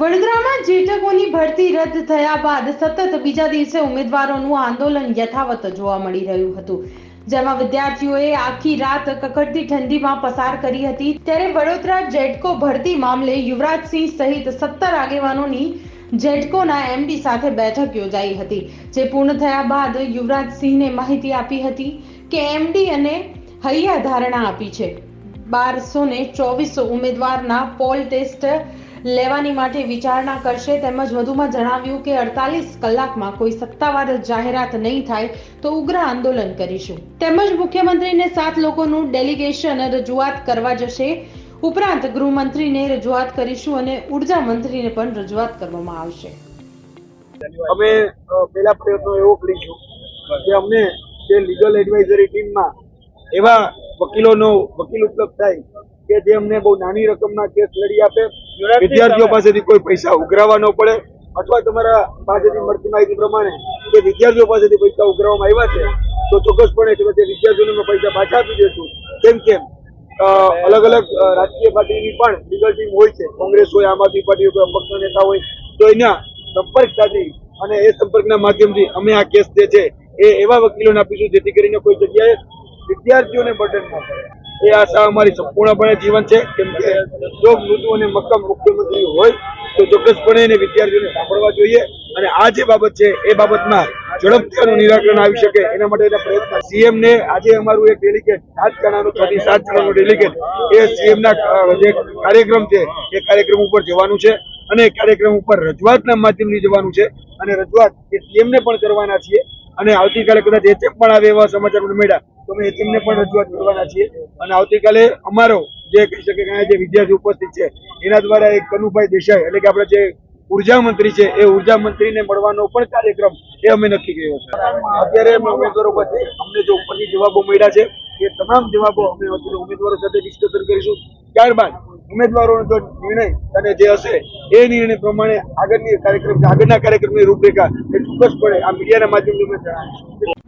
વડોદરામાં જેટકોની ભરતી રદ થયા બાદ સતત બીજા દિવસે ઉમેદવારોનું આંદોલન યથાવત જોવા મળી રહ્યું હતું. જેમાં વિદ્યાર્થીઓએ આખી રાત કકડતી ઠંડીમાં પસાર કરી હતી. ત્યારે વડોદરા જેટકો ભરતી મામલે યુવરાજસિંહ સહિત સત્તર આગેવાનોની જેટકોના એમડી સાથે બેઠક યોજાઈ હતી, જે પૂર્ણ થયા બાદ યુવરાજસિંહને માહિતી આપી હતી કે એમડી અને હૈયા ધારણા આપી છે. બારસો ને ચોવીસ ઉમેદવારના પોલ ટેસ્ટ લેવાની માટે વિચારણા કરશે તેમજ વધુમાં જણાવ્યું કે અડતાલીસ કલાકમાં કોઈ સત્તાવાર જાહેરાત નહીં થાય તો ઉગ્ર આંદોલન કરીશું. તેમજ મુખ્યમંત્રીને સાત લોકોનું ડેલિગેશન રજૂઆત કરવા જશે. ઉપરાંત ગૃહમંત્રીને રજૂઆત કરીશું અને ઊર્જા મંત્રીને પણ રજૂઆત કરવામાં આવશે. અમે પેલા પ્રયત્નો એવો કરીશું કે અમને જે લીગલ એડવાઇઝરી ટીમમાં એવા વકીલોનો, વકીલ ઉપલબ્ધ થાય કે જે અમને બહુ નાની રકમના કેસ લડી આપે. વિદ્યાર્થીઓ પાસેથી કોઈ પૈસા ઉઘરાવવા ન પડે. અથવા તમારા પાસેથી મળતી માહિતી પ્રમાણે કે વિદ્યાર્થીઓ પાસેથી પૈસા ઉઘરાવવામાં આવ્યા છે તો ચોક્કસપણે તે વિદ્યાર્થીઓને અમે પૈસા પાછા આપી દઈશું. કેમ કેમ અલગ અલગ રાજકીય પાર્ટીની પણ લીગલ ટીમ હોય છે. કોંગ્રેસ હોય આમ આદમી પાર્ટી હોય કોઈ નેતા હોય તો એના સંપર્ક સાધી અને એ સંપર્કના માધ્યમથી અમે આ કેસ જે છે એ એવા વકીલોને આપીશું જેથી કરીને કોઈ જગ્યાએ વિદ્યાર્થીઓને બટન ના પડે. એ આશા અમારી સંપૂર્ણપણે જીવન છે કેમ કે જો મૃદુ અને મક્કમ મુખ્યમંત્રી હોય, તો ચોક્કસપણે એને વિદ્યાર્થીઓને સાંભળવા જોઈએ. અને આ જે બાબત છે, એ બાબતમાં ઝડપથી એનું નિરાકરણ આવી શકે એના માટેના પ્રયત્ન. સીએમ ને આજે અમારું એક ડેલિગેટ સાત જણાનું છ સાત જણાનું ડેલિગેટ એ સીએમના જે કાર્યક્રમ છે, એ કાર્યક્રમ ઉપર જવાનું છે. અને કાર્યક્રમ ઉપર રજૂઆતના માધ્યમથી જવાનું છે. અને રજૂઆત એ સીએમ ને પણ કરવાના છીએ. અને આવતીકાલે કદાચ એચએમ પણ આવે એવા સમાચાર મળ્યા. અમે એચએમ પણ રજૂઆત કરવાના છીએ. અને આવતીકાલે અમારો જે કહી શકે કે જે વિદ્યાર્થી ઉપસ્થિત છે, એના દ્વારા એક કનુભાઈ દેસાઈ એટલે કે આપણે જે ઊર્જા મંત્રી છે, એ ઊર્જા મંત્રીને મળવાનો પણ કાર્યક્રમ એ અમે નક્કી કર્યો છે. અત્યારે અમે ઉમેદવારો પાસે અમને જે ઉપરની જવાબો મળ્યા છે, એ તમામ જવાબો અમે અત્યારે ઉમેદવારો સાથે ડિસ્કશન કરીશું. ત્યારબાદ ઉમેદવારોનો જો નિર્ણય અને જે હશે, એ નિર્ણય પ્રમાણે આગળની કાર્યક્રમ, આગળના કાર્યક્રમની રૂપરેખા એ ચોક્કસપણે આ મીડિયાના માધ્યમથી અમે જણાવીશું.